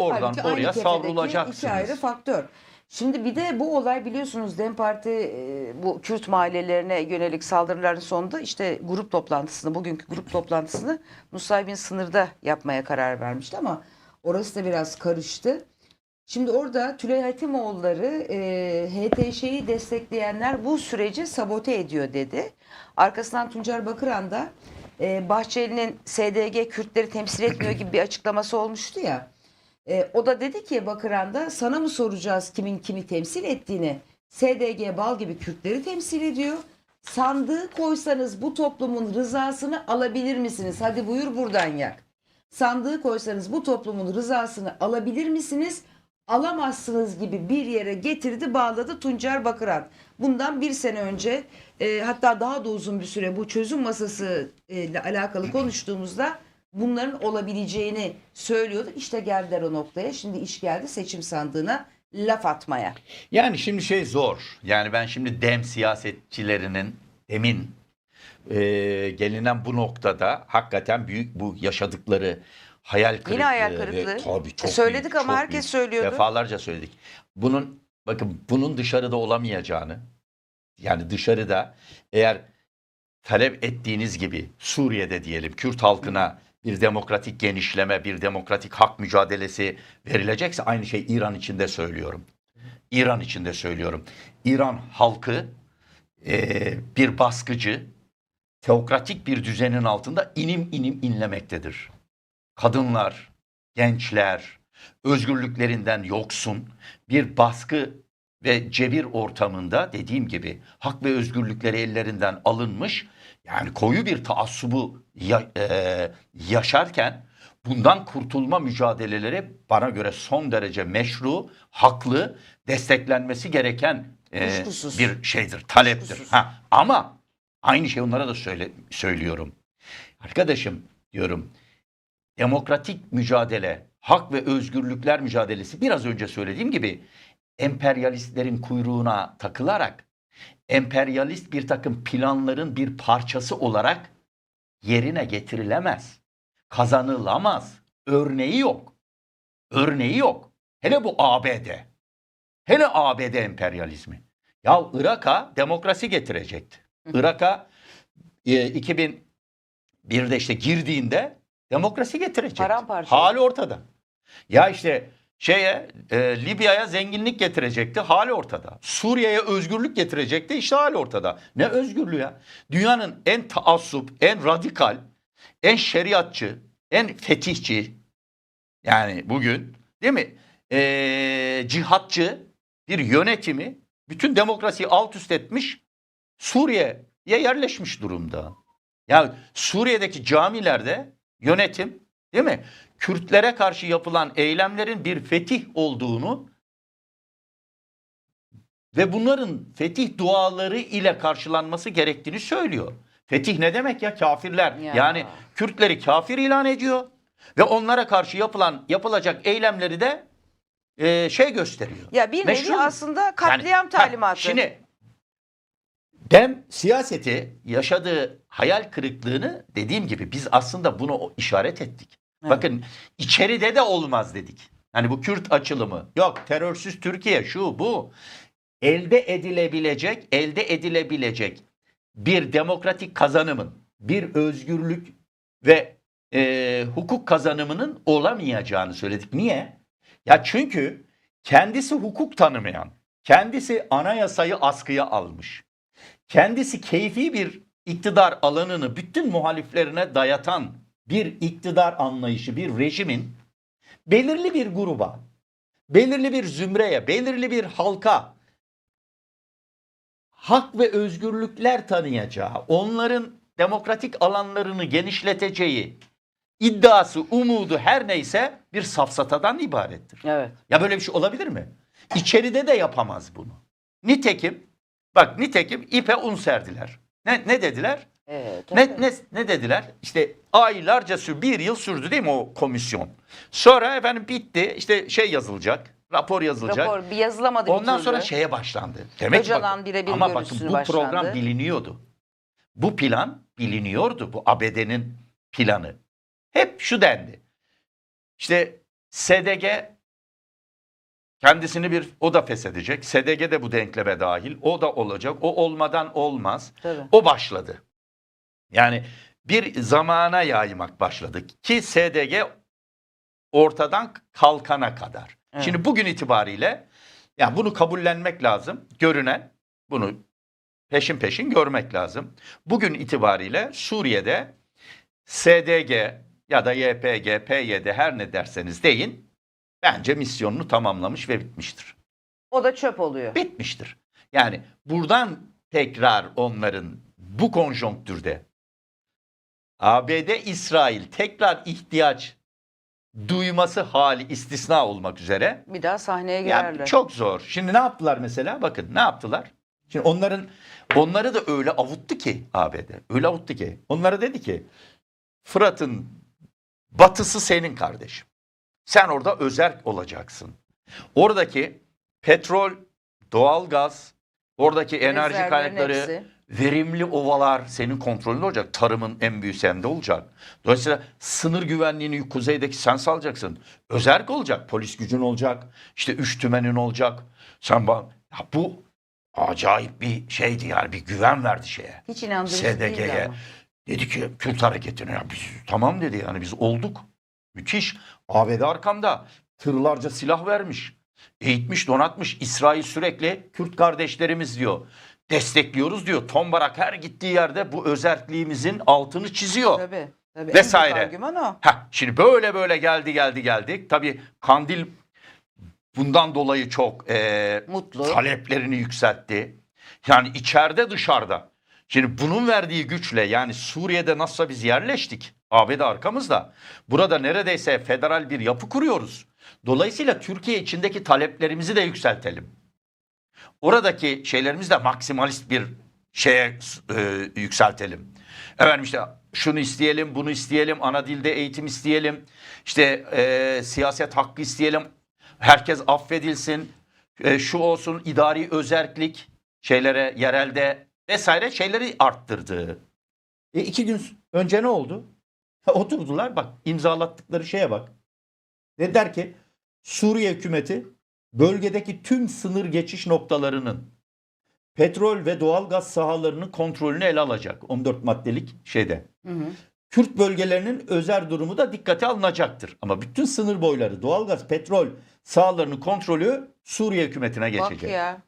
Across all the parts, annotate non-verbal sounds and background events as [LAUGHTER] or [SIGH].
oradan Halbuki aynı oraya kefedeki savrulacaksınız. iki ayrı faktör. Şimdi bir de bu olay biliyorsunuz DEM Parti e, bu Kürt mahallelerine yönelik saldırıların sonunda işte grup toplantısını, bugünkü grup toplantısını Nusaybin sınırda yapmaya karar vermişti ama orası da biraz karıştı. Şimdi orada Tülay Hatimoğulları e, HTŞ'yi destekleyenler bu süreci sabote ediyor dedi. Arkasından Tuncer Bakıran da e, Bahçeli'nin SDG Kürtleri temsil etmiyor gibi bir açıklaması olmuştu ya. E, o da dedi ki Bakıran'da sana mı soracağız kimin kimi temsil ettiğini? SDG bal gibi Kürtleri temsil ediyor. Sandığı koysanız bu toplumun rızasını alabilir misiniz? Hadi buyur buradan yak. Sandığı koysanız bu toplumun rızasını alabilir misiniz? Alamazsınız gibi bir yere getirdi bağladı Tuncer Bakıran. Bundan bir sene önce e, hatta daha da uzun bir süre bu çözüm masası e, ile alakalı konuştuğumuzda bunların olabileceğini söylüyorduk. İşte geldiler o noktaya. Şimdi iş geldi seçim sandığına laf atmaya. Yani şimdi şey zor. Yani ben şimdi dem siyasetçilerinin demin e, gelinen bu noktada hakikaten büyük bu yaşadıkları hayal kırıklığı. Yine hayal ve- kırıklığı. Tabii çok E, söyledik büyük, ama çok herkes büyük. söylüyordu. Defalarca söyledik. Bunun bakın bunun dışarıda olamayacağını yani dışarıda eğer talep ettiğiniz gibi Suriye'de diyelim Kürt halkına bir demokratik genişleme, bir demokratik hak mücadelesi verilecekse aynı şey İran için de söylüyorum. İran için de söylüyorum. İran halkı eee, bir baskıcı, teokratik bir düzenin altında inim inim inlemektedir. Kadınlar, gençler, özgürlüklerinden yoksun bir baskı ve cebir ortamında dediğim gibi hak ve özgürlükleri ellerinden alınmış yani koyu bir taassubu ya- eee, yaşarken bundan kurtulma mücadeleleri bana göre son derece meşru, haklı, desteklenmesi gereken Kuşkusuz. bir şeydir, taleptir. Kuşkusuz. Ha, ama aynı şey onlara da söyle, söylüyorum. Arkadaşım diyorum demokratik mücadele, hak ve özgürlükler mücadelesi biraz önce söylediğim gibi emperyalistlerin kuyruğuna takılarak emperyalist bir takım planların bir parçası olarak yerine getirilemez. Kazanılamaz. Örneği yok. Örneği yok. Hele bu ABD. Hele ABD emperyalizmi. Ya Irak'a demokrasi getirecekti. Irak'a e, 2001'de işte girdiğinde demokrasi getirecekti. Paramparça. Hali ortada. Ya işte şeye e, Libya'ya zenginlik getirecekti. Hali ortada. Suriye'ye özgürlük getirecekti. işte hali ortada. Ne özgürlüğü ya? Dünyanın en taassup, en radikal, en şeriatçı, en fetihçi yani bugün değil mi? E, cihatçı bir yönetimi bütün demokrasiyi alt üst etmiş Suriye'ye yerleşmiş durumda. Ya Suriye'deki camilerde yönetim değil mi? Kürtlere karşı yapılan eylemlerin bir fetih olduğunu ve bunların fetih duaları ile karşılanması gerektiğini söylüyor. Fetih ne demek ya? Kafirler. Ya. Yani Kürtleri kafir ilan ediyor ve onlara karşı yapılan yapılacak eylemleri de e, şey gösteriyor. Ya bir nevi aslında katliam Yani, ha, talimatı. Şimdi dem siyaseti yaşadığı hayal kırıklığını dediğim gibi biz aslında bunu işaret ettik. Evet. Bakın içeride de olmaz dedik. Hani bu Kürt açılımı yok terörsüz Türkiye şu bu elde edilebilecek elde edilebilecek bir demokratik kazanımın bir özgürlük ve e, hukuk kazanımının olamayacağını söyledik. Niye? Ya çünkü kendisi hukuk tanımayan, kendisi anayasayı askıya almış, kendisi keyfi bir iktidar alanını bütün muhaliflerine dayatan bir iktidar anlayışı, bir rejimin belirli bir gruba, belirli bir zümreye, belirli bir halka hak ve özgürlükler tanıyacağı, onların demokratik alanlarını genişleteceği iddiası, umudu her neyse bir safsatadan ibarettir. Evet. Ya böyle bir şey olabilir mi? İçeride de yapamaz bunu. Nitekim bak nitekim ipe un serdiler. Ne, ne dediler? Evet. Ne, ne, ne dediler? İşte aylarca sür, bir yıl sürdü değil mi o komisyon? Sonra efendim bitti işte şey yazılacak, rapor yazılacak. Rapor bir yazılamadı bir Ondan türlü. sonra şeye başlandı. Demek Öcalan birebir ama bakın bu başlandı. program biliniyordu. Bu plan biliniyordu. Bu ABD'nin planı. Hep şu dendi. İşte SDG kendisini bir o da feshedecek. SDG de bu denkleme dahil. O da olacak. O olmadan olmaz. Tabii. O başladı. Yani bir zamana yaymak başladı ki SDG ortadan kalkana kadar. Evet. Şimdi bugün itibariyle yani bunu kabullenmek lazım. Görünen bunu peşin peşin görmek lazım. Bugün itibariyle Suriye'de SDG ya da YPG, PYD her ne derseniz deyin bence misyonunu tamamlamış ve bitmiştir. O da çöp oluyor. Bitmiştir. Yani buradan tekrar onların bu konjonktürde ABD İsrail tekrar ihtiyaç duyması hali istisna olmak üzere Bir daha sahneye yani girerler. çok zor. Şimdi ne yaptılar mesela? Bakın ne yaptılar? Şimdi onların onları da öyle avuttu ki ABD. Öyle avuttu ki. Onlara dedi ki Fırat'ın batısı senin kardeşim. Sen orada özerk olacaksın. Oradaki petrol, doğalgaz, oradaki enerji Rezervlerin kaynakları, hepsi. Verimli ovalar senin kontrolünde olacak. Tarımın en büyüğü sende olacak. Dolayısıyla sınır güvenliğini kuzeydeki sen sağlayacaksın. Özerk olacak. Polis gücün olacak. İşte üç tümenin olacak. Sen bak ya bu acayip bir şeydi yani bir güven verdi şeye. Hiç inandırıcı SDG'ye. Dedi ki Kürt hareketine ya biz tamam dedi yani biz olduk. Müthiş. ABD arkamda tırlarca silah vermiş. Eğitmiş, donatmış. İsrail sürekli Kürt kardeşlerimiz diyor. Destekliyoruz diyor. Tombarak her gittiği yerde bu özerkliğimizin altını çiziyor. Tabii. tabii. Vesaire. argüman o. Heh, şimdi böyle böyle geldi geldi geldi. Tabii Kandil bundan dolayı çok eee, Mutlu. taleplerini yükseltti. Yani içeride dışarıda. Şimdi bunun verdiği güçle yani Suriye'de nasılsa biz yerleştik. ABD arkamızda. Burada neredeyse federal bir yapı kuruyoruz. Dolayısıyla Türkiye içindeki taleplerimizi de yükseltelim. Oradaki şeylerimizi de maksimalist bir şeye e, yükseltelim. Efendim işte şunu isteyelim, bunu isteyelim, ana dilde eğitim isteyelim, işte e, siyaset hakkı isteyelim, herkes affedilsin, e, şu olsun idari özerklik şeylere yerelde vesaire şeyleri arttırdı. E iki gün önce ne oldu? [LAUGHS] Oturdular bak imzalattıkları şeye bak. Dediler ki Suriye hükümeti bölgedeki tüm sınır geçiş noktalarının petrol ve doğalgaz sahalarının kontrolünü ele alacak. 14 maddelik şeyde. Hı hı. Kürt bölgelerinin özel durumu da dikkate alınacaktır. Ama bütün sınır boyları doğalgaz, petrol sahalarının kontrolü Suriye hükümetine Bak geçecek. ya.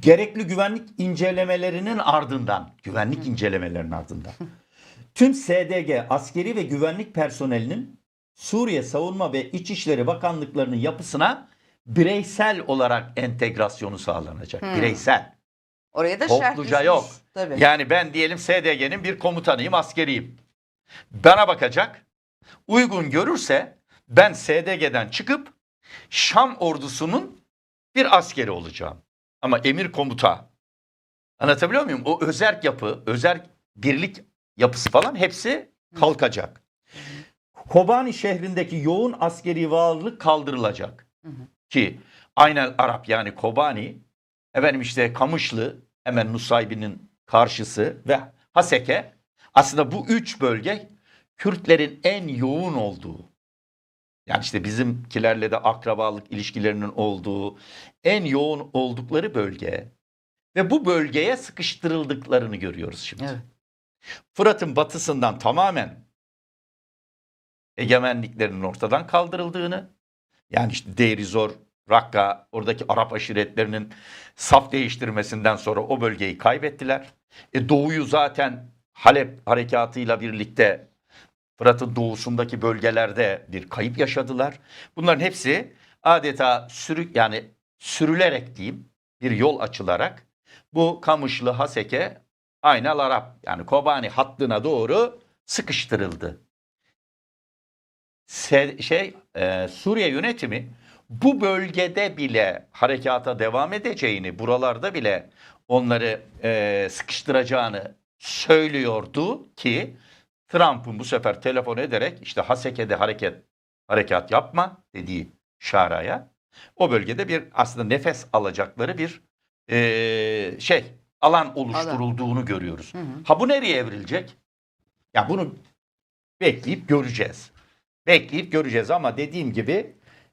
Gerekli güvenlik incelemelerinin ardından, güvenlik incelemelerinin ardından [LAUGHS] tüm SDG askeri ve güvenlik personelinin Suriye Savunma ve İçişleri Bakanlıklarının yapısına bireysel olarak entegrasyonu sağlanacak. Hmm. Bireysel. Oraya da Topluca yok. Tabii. Yani ben diyelim SDG'nin bir komutanıyım, askeriyim. Bana bakacak. Uygun görürse ben SDG'den çıkıp Şam ordusunun bir askeri olacağım. Ama emir komuta. Anlatabiliyor muyum? O özerk yapı, özerk birlik yapısı falan hepsi kalkacak. Kobani şehrindeki yoğun askeri varlık kaldırılacak. Hı hı. Ki aynen Arap yani Kobani efendim işte Kamışlı hemen Nusaybin'in karşısı ve Haseke aslında bu üç bölge Kürtlerin en yoğun olduğu yani işte bizimkilerle de akrabalık ilişkilerinin olduğu en yoğun oldukları bölge ve bu bölgeye sıkıştırıldıklarını görüyoruz şimdi. Evet. Fırat'ın batısından tamamen egemenliklerinin ortadan kaldırıldığını yani işte Deirizor, Rakka oradaki Arap aşiretlerinin saf değiştirmesinden sonra o bölgeyi kaybettiler. E doğuyu zaten Halep harekatıyla birlikte Fırat'ın doğusundaki bölgelerde bir kayıp yaşadılar. Bunların hepsi adeta sürük yani sürülerek diyeyim bir yol açılarak bu Kamışlı Haseke Aynal Arap yani Kobani hattına doğru sıkıştırıldı. Se- şey e, Suriye yönetimi bu bölgede bile harekata devam edeceğini, buralarda bile onları e, sıkıştıracağını söylüyordu ki Trump'ın bu sefer telefon ederek işte Haseke'de hareket harekat yapma dediği Şara'ya o bölgede bir aslında nefes alacakları bir e, şey alan oluşturulduğunu görüyoruz. Hı hı. Ha bu nereye evrilecek? Ya bunu bekleyip göreceğiz. Bekleyip göreceğiz ama dediğim gibi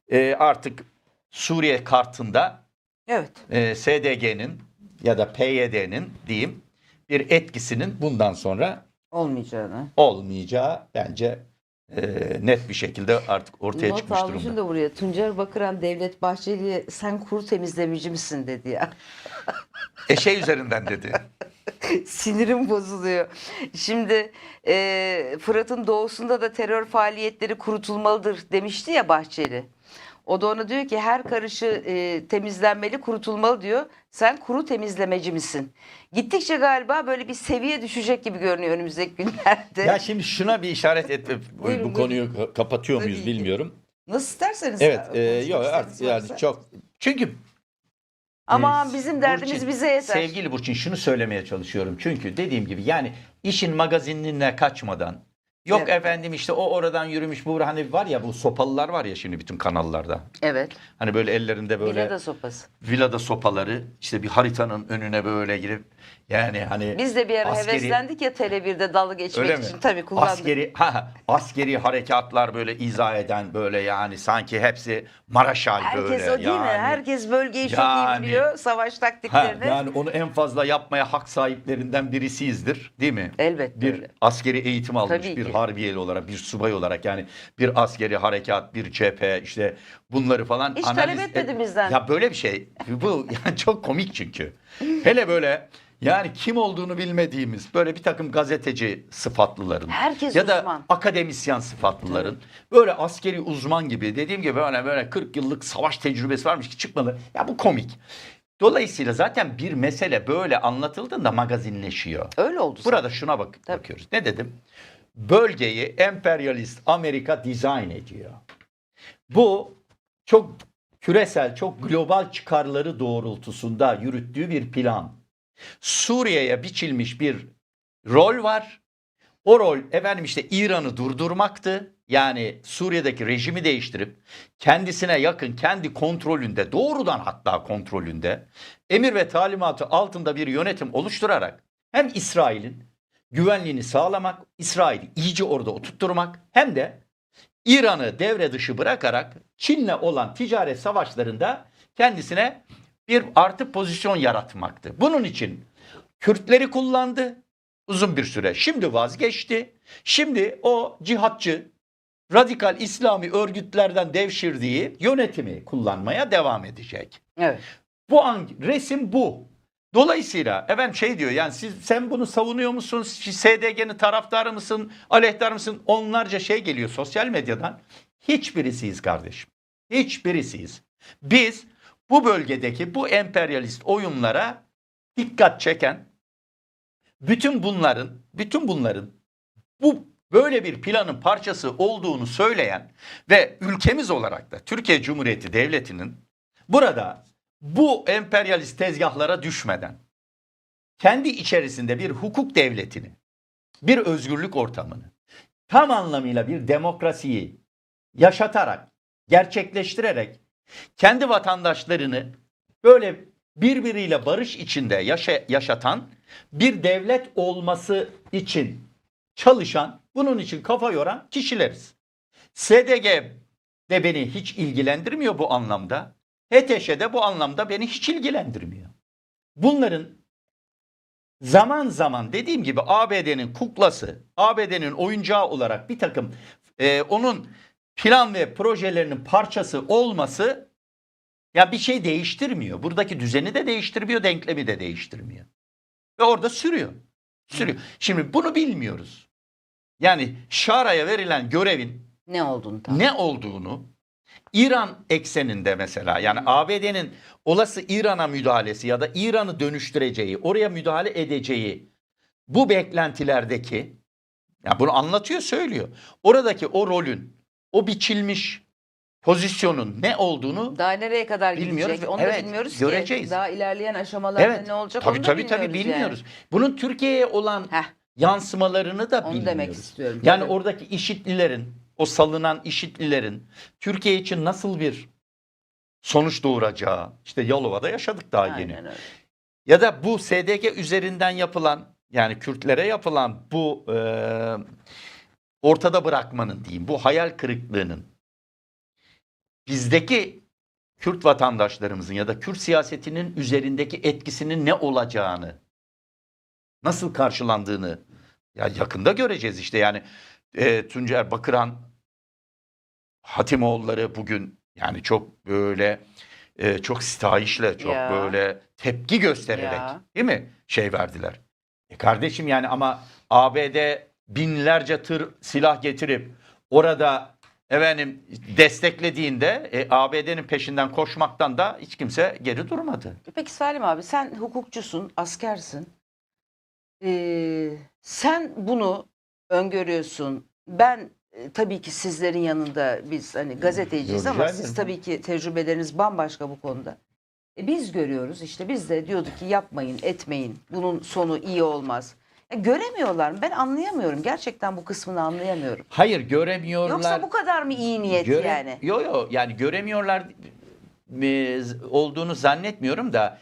e, artık Suriye kartında Evet. e, SDG'nin ya da PYD'nin diyeyim bir etkisinin bundan sonra Olmayacağını. olmayacağı bence e, net bir şekilde artık ortaya Not çıkmış durumda. da buraya. Tuncer Bakıran Devlet Bahçeli'ye sen kuru temizlemeci misin dedi ya. [LAUGHS] E şey üzerinden dedi. [LAUGHS] Sinirim bozuluyor. Şimdi e, Fırat'ın doğusunda da terör faaliyetleri kurutulmalıdır demişti ya Bahçeli. O da ona diyor ki her karışı e, temizlenmeli, kurutulmalı diyor. Sen kuru temizlemeci misin? Gittikçe galiba böyle bir seviye düşecek gibi görünüyor önümüzdeki günlerde. ya şimdi şuna bir işaret et. bu Buyurun, konuyu ka- kapatıyor muyuz bilmiyorum. Nasıl isterseniz. Evet, e, yok artık yani çok çünkü Ama e, bizim derdimiz Burçin, bize yeter. Sevgili Burçin şunu söylemeye çalışıyorum. Çünkü dediğim gibi yani işin magazinliğine kaçmadan yok Evet. efendim işte o oradan yürümüş bu hani var ya bu sopalılar var ya şimdi bütün kanallarda. Evet. Hani böyle ellerinde böyle Vilada sopası. vilada sopaları işte bir haritanın önüne böyle girip yani hani Biz de bir ara askeri- heveslendik ya Tele1'de dalga geçmek mi? için. Tabii kullandık. Askeri ha, askeri harekatlar böyle izah eden böyle yani sanki hepsi Maraşal Herkes böyle o değil mi? yani. Herkes bölgeyi çok Yani- iyi biliyor. Savaş Ha, taktiklerini. yani onu en fazla yapmaya hak sahiplerinden birisiyizdir değil mi? Elbette Bir öyle. askeri eğitim almış Tabii bir ki. harbiyeli olarak bir subay olarak yani bir askeri harekat bir cephe işte bunları falan Hiç analiz talep etmedi et- bizden. Ya böyle bir şey bu [LAUGHS] yani çok komik çünkü. Hele böyle yani kim olduğunu bilmediğimiz böyle bir takım gazeteci sıfatlıların Herkes ya da uzman. akademisyen sıfatlıların böyle askeri uzman gibi dediğim gibi böyle böyle 40 yıllık savaş tecrübesi varmış ki çıkmalı. Ya bu komik. Dolayısıyla zaten bir mesele böyle anlatıldığında magazinleşiyor. Öyle oldu. Burada şuna bak Tabii. bakıyoruz. Ne dedim? Bölgeyi emperyalist Amerika dizayn ediyor. Bu çok küresel, çok global çıkarları doğrultusunda yürüttüğü bir plan. Suriye'ye biçilmiş bir rol var. O rol efendim işte İran'ı durdurmaktı. Yani Suriye'deki rejimi değiştirip kendisine yakın, kendi kontrolünde, doğrudan hatta kontrolünde emir ve talimatı altında bir yönetim oluşturarak hem İsrail'in güvenliğini sağlamak, İsrail'i iyice orada oturtturmak hem de İran'ı devre dışı bırakarak Çin'le olan ticaret savaşlarında kendisine bir artı pozisyon yaratmaktı. Bunun için Kürtleri kullandı uzun bir süre. Şimdi vazgeçti. Şimdi o cihatçı, radikal İslami örgütlerden devşirdiği yönetimi kullanmaya devam edecek. Evet. Bu an resim bu. Dolayısıyla efendim şey diyor yani siz sen bunu savunuyor musun? SDG'nin taraftarı mısın? Aleyhtar mısın? Onlarca şey geliyor sosyal medyadan. Hiçbirisiyiz kardeşim. Hiçbirisiyiz. Biz bu bölgedeki bu emperyalist oyunlara dikkat çeken bütün bunların bütün bunların bu böyle bir planın parçası olduğunu söyleyen ve ülkemiz olarak da Türkiye Cumhuriyeti Devleti'nin burada bu emperyalist tezgahlara düşmeden kendi içerisinde bir hukuk devletini, bir özgürlük ortamını, tam anlamıyla bir demokrasiyi yaşatarak, gerçekleştirerek kendi vatandaşlarını böyle birbiriyle barış içinde yaşa- yaşatan bir devlet olması için çalışan, bunun için kafa yoran kişileriz. SDG de beni hiç ilgilendirmiyor bu anlamda. HTŞ de bu anlamda beni hiç ilgilendirmiyor. Bunların zaman zaman dediğim gibi ABD'nin kuklası, ABD'nin oyuncağı olarak bir takım e, onun plan ve projelerinin parçası olması ya bir şey değiştirmiyor. Buradaki düzeni de değiştirmiyor, denklemi de değiştirmiyor. Ve orada sürüyor. Sürüyor. Şimdi bunu bilmiyoruz. Yani Şara'ya verilen görevin Ne olduğunu tam. ne olduğunu İran ekseninde mesela yani ABD'nin olası İran'a müdahalesi ya da İran'ı dönüştüreceği, oraya müdahale edeceği bu beklentilerdeki ya bunu anlatıyor, söylüyor. Oradaki o rolün, o biçilmiş pozisyonun ne olduğunu Daha nereye kadar Bilmiyoruz. gidecek? Onu Evet, da bilmiyoruz göreceğiz. ki. Daha ilerleyen aşamalarda evet ne olacak tabii onu da tabii tabii bilmiyoruz. bilmiyoruz. Bunun Türkiye'ye olan Yani. Heh, yansımalarını da onu bilmiyoruz. demek istiyorum. Yani Tabii. oradaki işitlilerin, o salınan işitlilerin Türkiye için nasıl bir sonuç doğuracağı, işte Yalova'da yaşadık daha yeni. Aynen öyle. Ya da bu SDG üzerinden yapılan, yani Kürtlere yapılan bu e, ortada bırakmanın diyeyim bu hayal kırıklığının bizdeki Kürt vatandaşlarımızın ya da Kürt siyasetinin üzerindeki etkisinin ne olacağını nasıl karşılandığını ya yakında göreceğiz işte yani e, Tuncer Bakıran Hatimoğulları bugün yani çok böyle e, çok stahişle çok Ya. böyle tepki göstererek Ya. değil mi şey verdiler. E kardeşim yani ama ABD binlerce tır silah getirip orada efendim desteklediğinde e, ABD'nin peşinden koşmaktan da hiç kimse geri durmadı. Peki Salim abi sen hukukçusun, askersin. Ee, sen bunu öngörüyorsun. Ben e, tabii ki sizlerin yanında biz hani gazeteciyiz Yok, ama rica siz ederim. tabii ki tecrübeleriniz bambaşka bu konuda. E, biz görüyoruz işte biz de diyorduk ki yapmayın, etmeyin. Bunun sonu iyi olmaz. Ya göremiyorlar mı? Ben anlayamıyorum. Gerçekten bu kısmını anlayamıyorum. Hayır göremiyorlar. Yoksa bu kadar mı iyi niyet Göre- yani? Yo yo yani göremiyorlar e, olduğunu zannetmiyorum da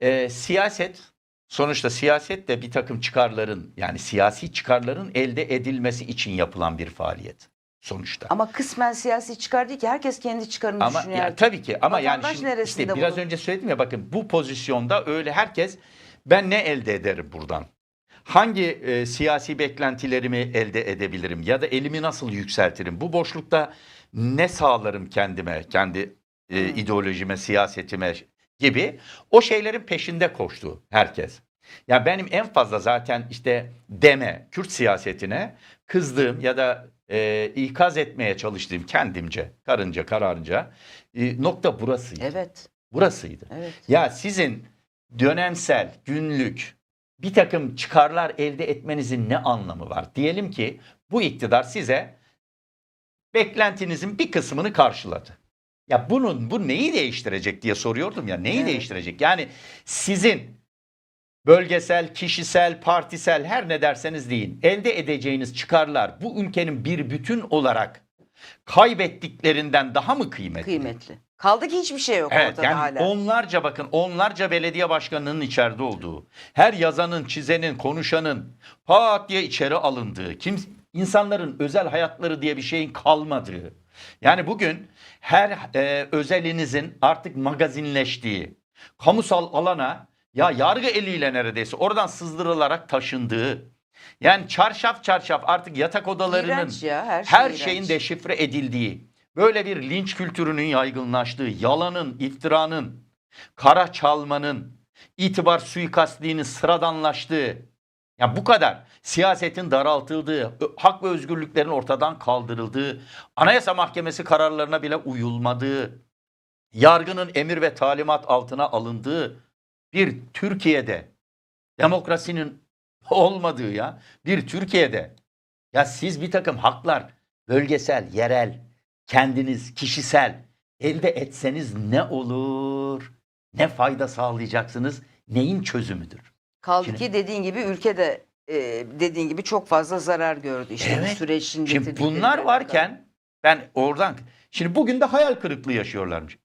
e, siyaset sonuçta siyaset de bir takım çıkarların yani siyasi çıkarların elde edilmesi için yapılan bir faaliyet sonuçta. Ama kısmen siyasi çıkar değil ki. Herkes kendi çıkarını Ama düşünüyor. ya, tabii ki ama yani Vatandaş şimdi neresinde işte biraz bunun? önce söyledim ya bakın bu pozisyonda öyle herkes ben ne elde ederim buradan? Hangi e, siyasi beklentilerimi elde edebilirim ya da elimi nasıl yükseltirim? Bu boşlukta ne sağlarım kendime, kendi e, Hmm. ideolojime, siyasetime gibi o şeylerin peşinde koştu herkes. Ya benim en fazla zaten işte deme, Kürt siyasetine kızdığım ya da e, ikaz etmeye çalıştığım kendimce, karınca kararınca e, nokta burasıydı. Evet, Burasıydı. evet. Ya sizin dönemsel, günlük bir takım çıkarlar elde etmenizin ne anlamı var? Diyelim ki bu iktidar size beklentinizin bir kısmını karşıladı. Ya bunun bu neyi değiştirecek diye soruyordum ya. Neyi Evet. değiştirecek? Yani sizin bölgesel, kişisel, partisel her ne derseniz deyin elde edeceğiniz çıkarlar bu ülkenin bir bütün olarak kaybettiklerinden daha mı kıymetli? Kıymetli. Kaldı ki hiçbir şey yok Evet ortada yani hala. onlarca bakın onlarca belediye başkanının içeride olduğu, her yazanın, çizenin, konuşanın pat diye içeri alındığı, kim insanların özel hayatları diye bir şeyin kalmadığı. Yani bugün her e, özelinizin artık magazinleştiği, kamusal alana ya yargı eliyle neredeyse oradan sızdırılarak taşındığı. Yani çarşaf çarşaf artık yatak odalarının İğrenç ya, her şey her iğrenç. şeyin deşifre edildiği, böyle bir linç kültürünün yaygınlaştığı, yalanın, iftiranın, kara çalmanın, itibar suikastliğinin sıradanlaştığı, ya bu kadar siyasetin daraltıldığı, hak ve özgürlüklerin ortadan kaldırıldığı, Anayasa Mahkemesi kararlarına bile uyulmadığı, yargının emir ve talimat altına alındığı bir Türkiye'de demokrasinin [LAUGHS] olmadığı ya bir Türkiye'de ya siz bir takım haklar bölgesel, yerel, kendiniz, kişisel elde etseniz ne olur? Ne fayda sağlayacaksınız? Neyin çözümüdür? Kaldı Şimdi- ki dediğin gibi ülkede e, dediğin gibi çok fazla zarar gördü işte bu Evet. sürecin Şimdi getirdikleriyle bunlar varken ben oradan şimdi bugün de hayal kırıklığı yaşıyorlarmış.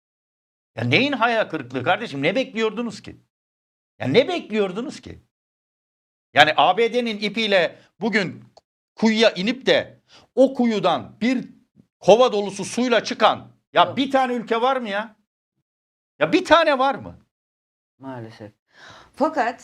Ya neyin hayal kırıklığı kardeşim? Ne bekliyordunuz ki? Ya ne bekliyordunuz ki? Yani ABD'nin ipiyle bugün kuyuya inip de o kuyudan bir kova dolusu suyla çıkan ya Yok. bir tane ülke var mı ya? Ya bir tane var mı? maalesef. Fakat